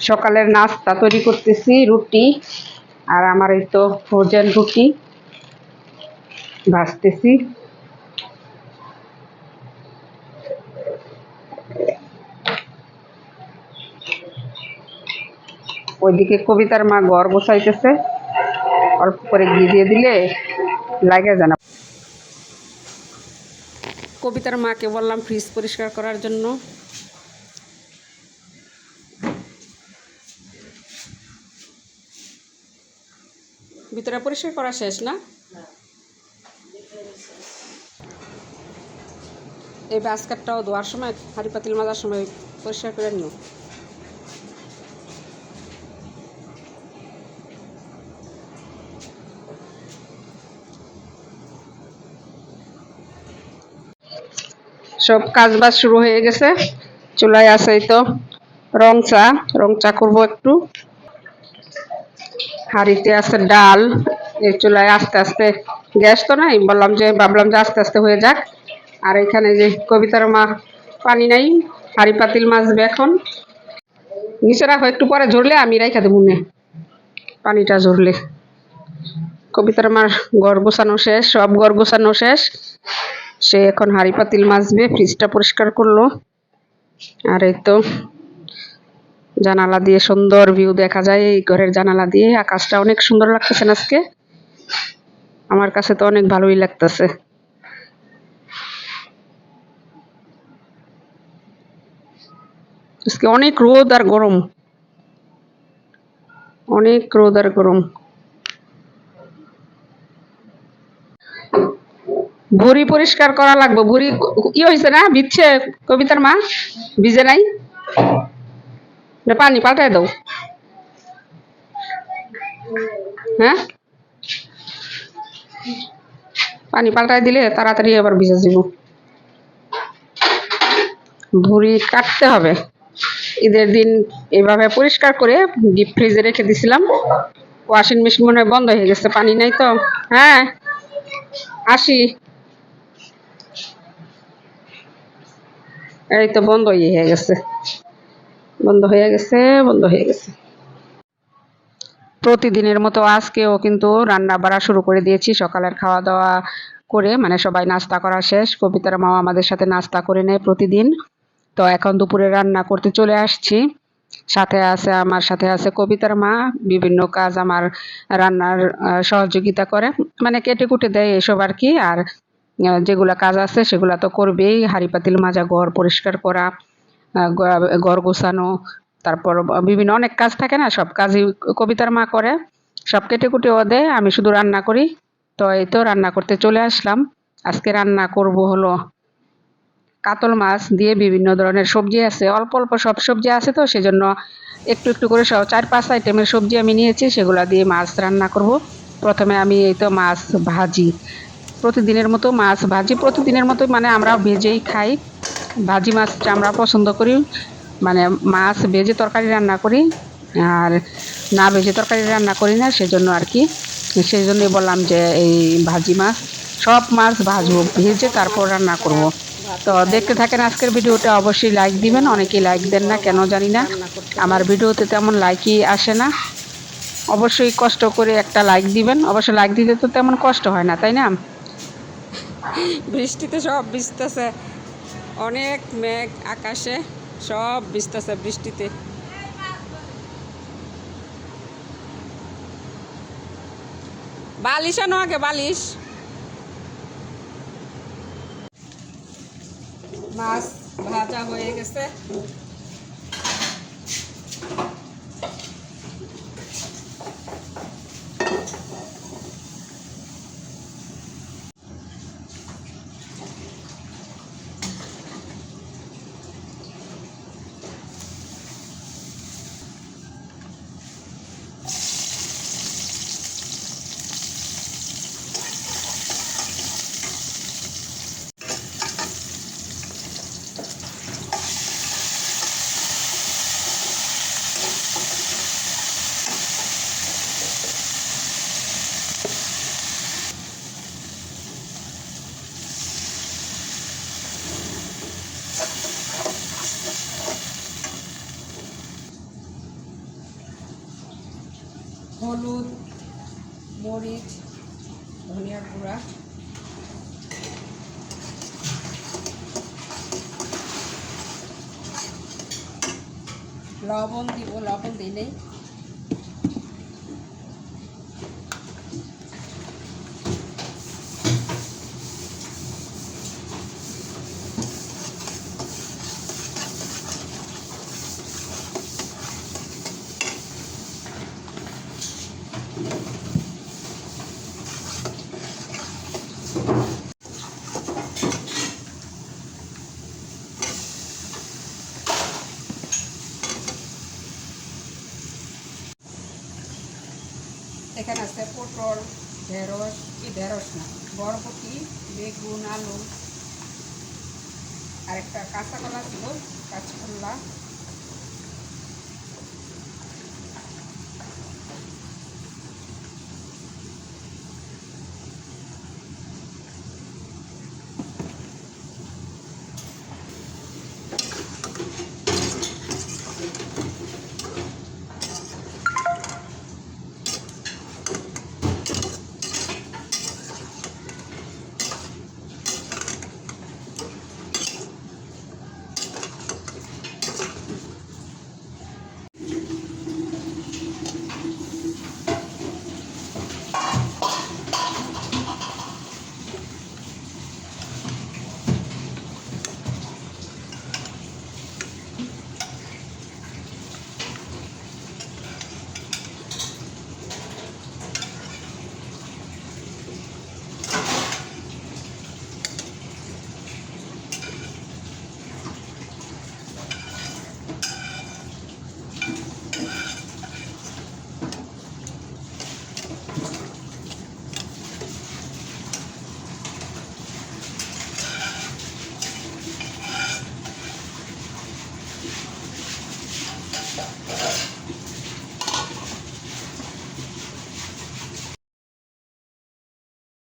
সকালের নাস্তা তৈরি করতেছি, রুটি, আর আমার এই তো ফ্রোজেন রুটি ভাজতেছি। ওইদিকে কবিতার মা ঘর বসাইতেছে অল্প করে ঘি দিয়ে দিলে লাগে জানা কবিতার মাকে বললাম ফ্রিজ পরিষ্কার করার জন্য ভিতরে পরিষ্কার করা শেষ না? এই বাস্কেটটাও ধোয়ার সময়, হাঁড়ি পাতিল মাজার সময় পরিষ্কার করে নিও। সব কাজ বাজ শুরু হয়ে গেছে। চুলায় আছে তো রং চা। রং চা করব একটু। হাঁড়িতে আছে ডাল, এই চুলায় আস্তে আস্তে গ্যাস তো নাই, বললাম যে, ভাবলাম যে আস্তে আস্তে হয়ে যাক। আর এখানে যে কবিতার মা, পানি নাই, হাঁড়ি পাতিল মাছবে এখন। নিচে রাখো, একটু পরে ঝরলে আমি রাইখা দেবো নে। পানিটা ঝরলে। কবিতার মার ঘর গোছানো শেষ, সব ঘর গোছানো শেষ। সে এখন হাঁড়ি পাতিল মাজবে, ফ্রিজটা পরিষ্কার করল। আর এই তো জানালা দিয়ে সুন্দর ভিউ দেখা যায় এই ঘরের জানালা দিয়ে। আকাশটা অনেক সুন্দর লাগতেছে আজকে? আমার কাছে তো অনেক ভালোই লাগতেছে। আজকে অনেক রোদ আর গরম। অনেক রোদ আর গরম। ভুড়ি পরিষ্কার করা লাগবে। ভুড়ি কি হয়েছে না? ভিজছে কবিতার মা? ভিজে নাই? পানি পাল্টাই দাও হ্যাঁ পানি পাল্টাই দিলে তাড়াতাড়ি আবার ভিজে যাব ভুড়ি কাটতে হবে ঈদের দিন এভাবে পরিষ্কার করে ডিপ ফ্রিজে রেখে দিছিলাম। ওয়াশিং মেশিন মনে হয় বন্ধ হয়ে গেছে, পানি নাই তো। হ্যাঁ আসি। এই তো বন্ধ হয়ে গেছে। বন্ধ হয়ে গেছে, বন্ধ হয়ে গেছে। প্রতিদিনের মতো আজকেও কিন্তু রান্না বাড়া শুরু করে দিয়েছি। সকালের খাওয়া দাওয়া করে মানে সবাই নাস্তা করা শেষ। কবিতার মাও আমাদের সাথে নাস্তা করে নেয় প্রতিদিন। তো এখন দুপুরে রান্না করতে চলে আসছি। সাথে আছে, আমার সাথে আছে কবিতার মা। বিভিন্ন কাজ আমার রান্নার সহযোগিতা করে। মানে কেটে কুটে দেয় এসব আর কি। আর যেগুলা কাজ আছে সেগুলা তো করবেই। হাঁড়ি পাতিল মাজা, ঘর পরিষ্কার করা। ঘর গোছানো, তারপর বিভিন্ন অনেক কাজ থাকে না, সব কাজই কবিতার মা করে, সব কেটে কুটে ও দেয়, আমি শুধু রান্না করি। তো এই তো রান্না করতে চলে আসলাম। আজকে রান্না করব হলো কাতল মাছ দিয়ে বিভিন্ন ধরনের সবজি আছে। অল্প অল্প সব সবজি আছে তো, সেজন্য একটু একটু করে সব চার, পাঁচ আইটেমের সবজি আমি নিয়েছি, সেগুলো দিয়ে মাছ রান্না করব। প্রথমে আমি এই তো মাছ ভাজি। প্রতিদিনের মতো মাছ ভাজি, প্রতিদিনের মতো মানে আমরা ভেজেই খাই। ভাজি মাছটা আমরা পছন্দ করি। মানে মাছ ভেজে তরকারি রান্না করি, আর না ভেজে তরকারি রান্না করি না, সেজন্য আর কি। সেই জন্যই বললাম যে এই ভাজি মাছ, সব মাছ ভাজবো, ভেজে তারপর রান্না করব। তো দেখতে থাকেন আজকের ভিডিওটা, অবশ্যই লাইক দিবেন, অনেকেই লাইক দেন না, কেন জানি না। আমার ভিডিওতে তেমন লাইকই আসে না। অবশ্যই কষ্ট করে একটা লাইক দিবেন। অবশ্য লাইক দিতে তো তেমন কষ্ট হয় না, তাই না? বৃষ্টিতে সব ভিজতেছে। অনেক মেঘ আকাশে সব ভিজতেছে বৃষ্টিতে। বালিশ আনো আগে বালিশ। মাছ ভাজা হয়ে গেছে। হলুদ মরিচ ধনিয়ার গুঁড়া। লবণ দিব লবণ দিলেই এখানে আছে পটল, ঢেঁড়স, কি ঢেঁড়স না, বরবটি, বেগুন, আলু আর একটা কাঁচা কলা ছিল কাঁচকলা